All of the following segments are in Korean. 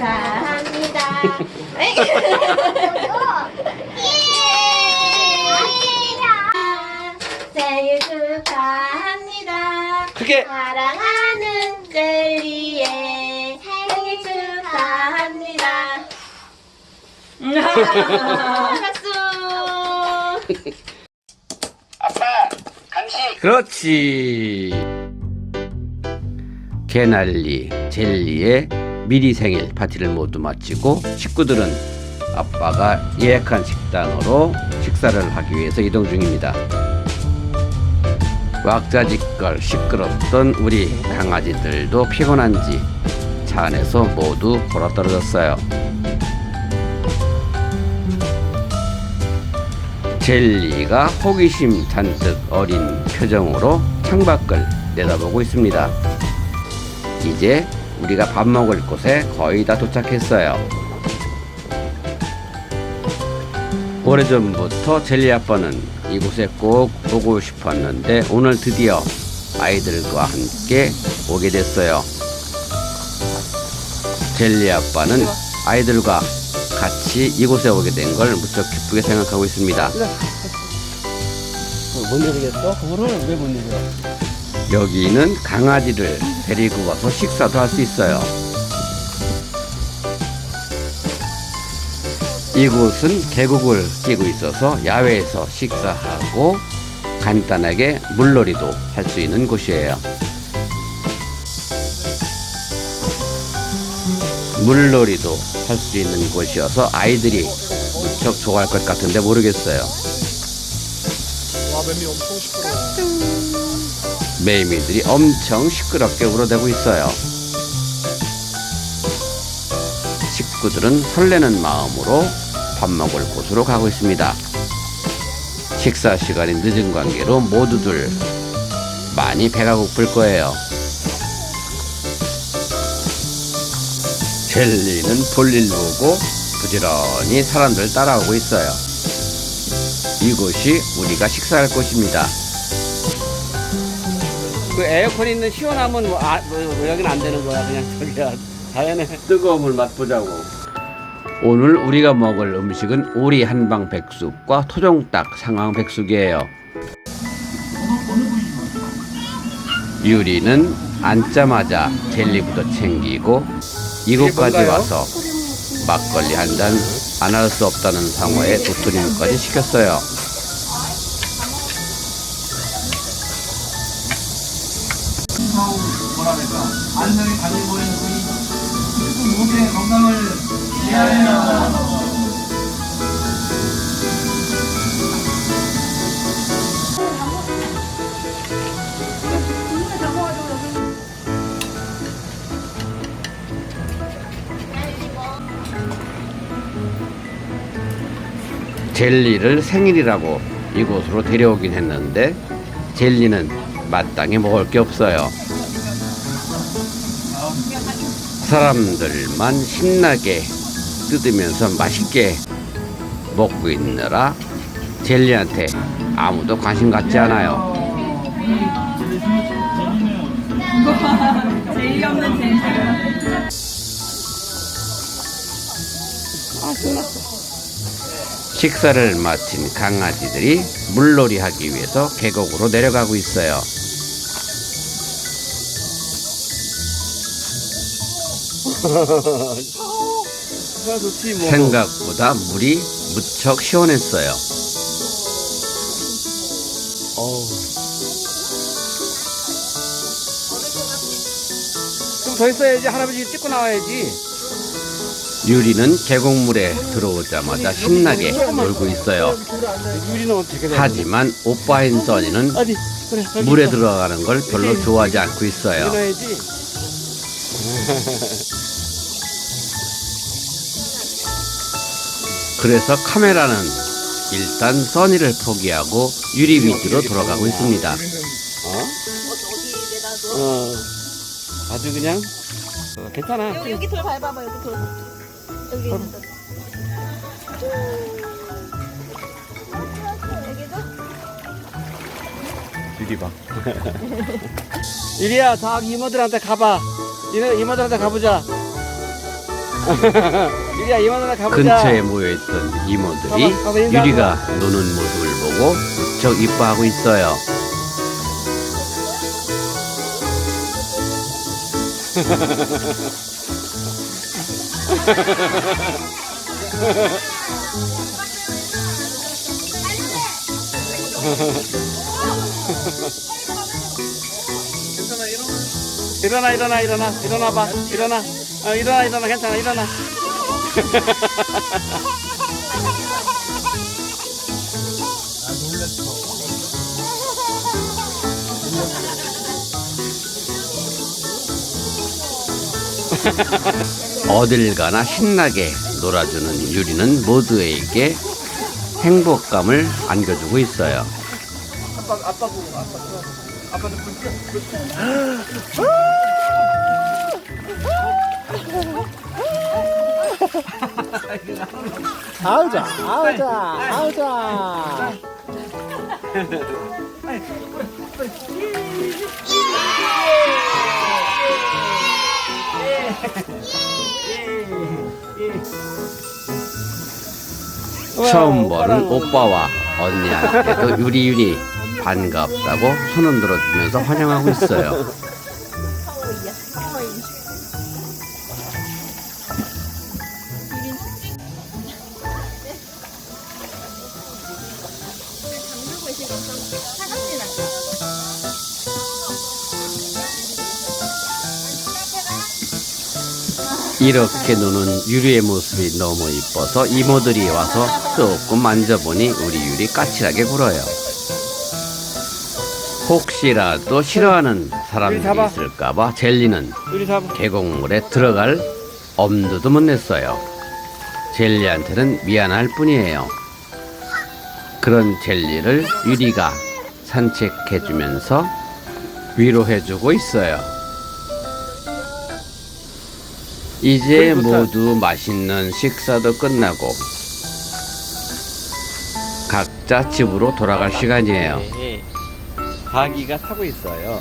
축하합니다. 에이. 생일 축하합니다. 크게 사랑하는 젤리의 생일 축하합니다. 박수. 그렇지 개난리 젤리의 미리 생일 파티를 모두 마치고 식구들은 아빠가 예약한 식당으로 식사를 하기 위해서 이동 중입니다 왁자지껄 시끄럽던 우리 강아지들도 피곤한지 차 안에서 모두 골아떨어졌어요 젤리가 호기심 잔뜩 어린 표정으로 창밖을 내다보고 있습니다. 이제 우리가 밥 먹을 곳에 거의 다 도착했어요. 오래전부터 젤리 아빠는 이곳에 꼭 오고 싶었는데 오늘 드디어 아이들과 함께 오게 됐어요. 젤리 아빠는 아이들과 같이 이곳에 오게 된 걸 무척 기쁘게 생각하고 있습니다. 못 내리겠어? 그거를 왜 못 내려? 여기는 강아지를 데리고 와서 식사도 할 수 있어요. 이곳은 계곡을 끼고 있어서 야외에서 식사하고 간단하게 물놀이도 할 수 있는 곳이에요. 물놀이도 할 수 있는 곳이어서 아이들이 무척 좋아할 것 같은데 모르겠어요. 와, 맴이 엄청 시끄러워. 매미들이 엄청 시끄럽게 울어대고 있어요. 식구들은 설레는 마음으로 밥 먹을 곳으로 가고 있습니다. 식사 시간이 늦은 관계로 모두들 많이 배가 고플 거예요. 젤리는 볼일 보고 부지런히 사람들 따라오고 있어요. 이곳이 우리가 식사할 곳입니다. 그 에어컨 있는 시원하면 뭐, 아, 뭐, 뭐 여기는 안 되는 거야. 그냥 저기야 자연의 뜨거움을 맛보자고. 오늘 우리가 먹을 음식은 오리 한방 백숙과 토종닭 상황 백숙이에요. 유리는 앉자마자 젤리부터 챙기고 이곳까지? 와서 막걸리 한 잔 안 할 수 없다는 상호에 도토리묵까지 시켰어요 젤리를 생일이라고 이곳으로 데려오긴 했는데 젤리는 마땅히 먹을 게 없어요. 사람들만 신나게 뜯으면서 맛있게 먹고 있느라 젤리한테 아무도 관심 갖지 않아요. 식사를 마친 강아지들이 물놀이 하기 위해서 계곡으로 내려가고 있어요. 생각보다 물이 무척 시원했어요. 좀 더 있어야지 할아버지 찍고 나와야지. 유리는 계곡물에 들어오자마자 신나게 놀고 있어요. 하지만 오빠인 써니는 물에. 들어가는 걸 별로 좋아하지 않고 있어요. 그래서 카메라는 일단 써니를 포기하고 유리 위주로 돌아가고 있습니다. 어? 어. 아주 그냥 어, 괜찮아. 여기 돌 밟아봐 여기 돌. 여기 있는 돌. 여기도? 유리 봐. 유리야, 다 이모들한테 가봐. 이모, 이모들한테 가보자. 유리야 이모들 가보자. 근처에 모여있던 이모들이 가봐, 가봐, 인사하고. 유리가 노는 모습을 보고 무척 이뻐하고 있어요. 일어나 일어나. 일어나 일어나 봐. 일어나. 어, 일어나 일어나. 괜찮아. 일어나. 어딜 가나 신나게 놀아주는 유리는 모두에게 행복감을 안겨주고 있어요. 아우자 아우자 아우자. 처음 보는 오빠와 언니한테도 유리유리 반갑다고 손 흔 들어주면서 환영하고 있어요. 이렇게 노는 유리의 모습이 너무 이뻐서 이모들이 와서 조금 만져보니 우리 유리 까칠하게 굴어요. 혹시라도 싫어하는 사람들이. 있을까봐 젤리는. 계곡물에 들어갈 엄두도 못 냈어요. 젤리한테는 미안할 뿐이에요. 그런 젤리를 유리가 산책해주면서 위로해주고 있어요. 이제. 모두 맛있는 식사도 끝나고 각자 집으로 돌아갈 시간이에요. 아기가 타고 있어요.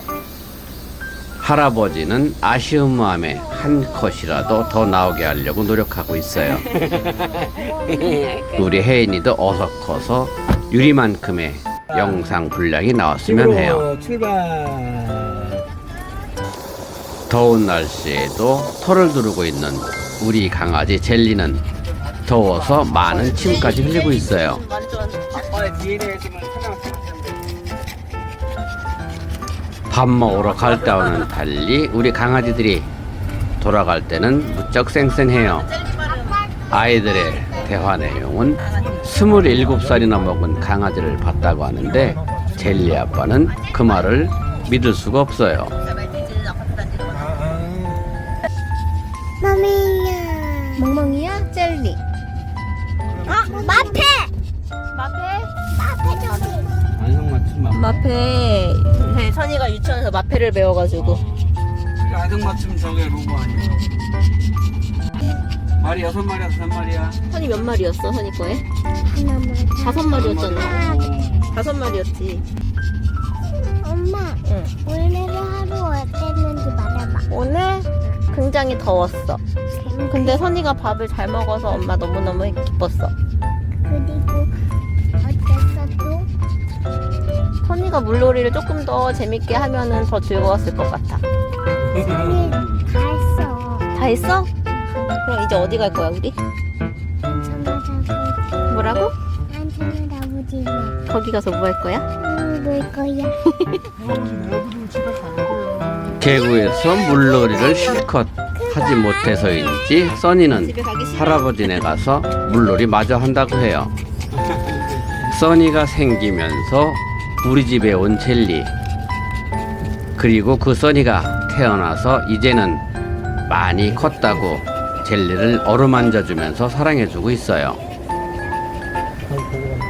할아버지는 아쉬운 마음에 한 컷이라도 더 나오게 하려고 노력하고 있어요. 우리 혜인이도 어서 커서 유리만큼의 영상 분량이 나왔으면 해요. 출발. 더운 날씨에도 털을 두르고 있는 우리 강아지 젤리는 더워서 많은 침까지 흘리고 있어요. 밥 먹으러 갈 때와는 달리 우리 강아지들이 돌아갈 때는 무척 쌩쌩해요. 아이들의 대화 내용은 27살이나 먹은 강아지를 봤다고 하는데 젤리 아빠는 그 말을 믿을 수가 없어요. 마페. 네, 선이가 유치원에서 마페를 배워가지고. 안성맞춤 저게 로고 아니야? 말이 여섯 마리야, 다섯 마리야. 선이 몇 마리였어, 선이 거에? 하나만. 다섯 마리였잖아. 아, 다섯 마리였지. 엄마, 응. 오늘 하루 어땠는지 말해봐. 오늘 굉장히 더웠어. 근데 선이가 밥을 잘 먹어서 엄마 너무너무 기뻤어. 선이가 물놀이를 조금 더 재밌게 하면은 더 즐거웠을 것 같아. 선이 다 했어. 다 했어? 그럼 이제 어디 갈 거야, 우리? 뭐라고? 거기 가서 뭐 할 거야? 음, 놀 거야. 계구에서 물놀이를 실컷 하지 못해서인지 써니는. 할아버지네 가서 물놀이 마저 한다고 해요. 써니가 생기면서 우리 집에 온 젤리. 그리고 그 써니가 태어나서 이제는 많이 컸다고 젤리를 어루만져 주면서 사랑해주고 있어요.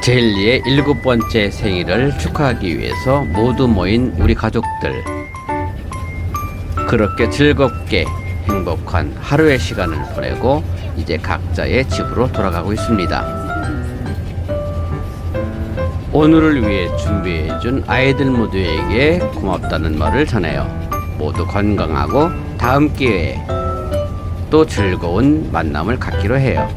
젤리의 일곱 번째 생일을 축하하기 위해서 모두 모인 우리 가족들. 그렇게 즐겁게 행복한 하루의 시간을 보내고 이제 각자의 집으로 돌아가고 있습니다. 오늘을 위해 준비해준 아이들 모두에게 고맙다는 말을 전해요. 모두 건강하고 다음 기회에 또 즐거운 만남을 갖기로 해요.